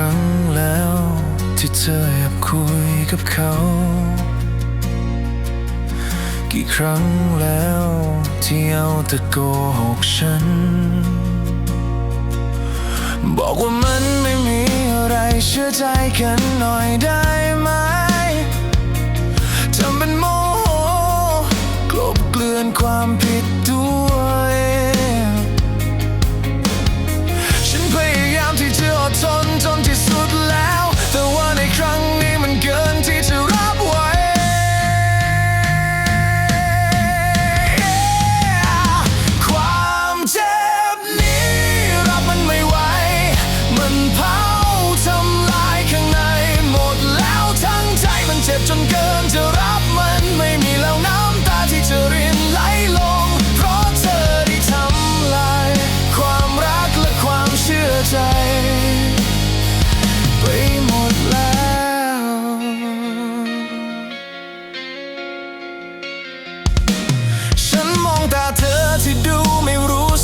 ครั้งแล้ว ที่เธอแอบคุยกับเขา กี่ครั้งแล้วที่เอาแต่โกหกฉัน บอกว่ามันไม่มีอะไรเชื่อใจกันหน่อยได้ไหมทำเป็นโมโหกลบเกลื่อนความผิด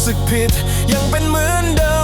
สึกผิดยังเป็นเหมือนเดิม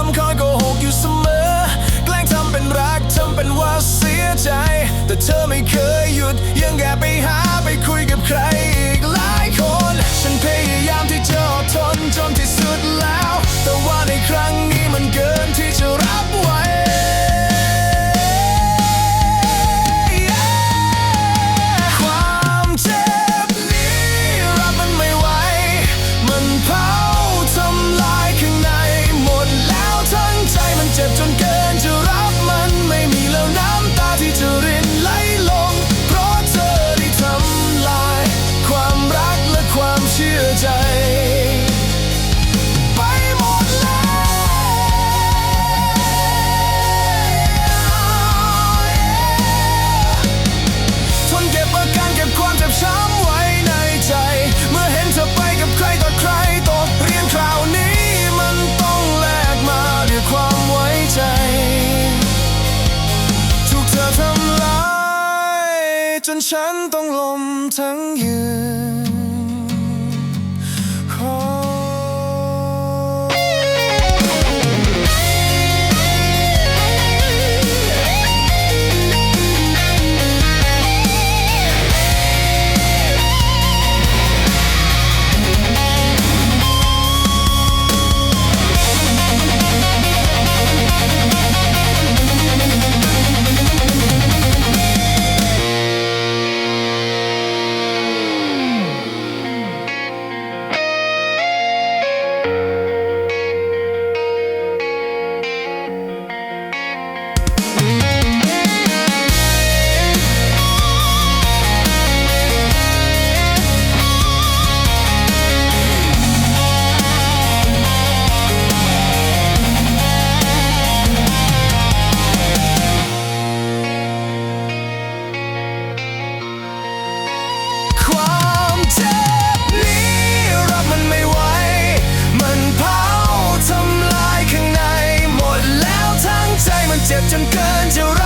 ฉันต้องลมทั้งยืน มันเจ็บจนเกินจะ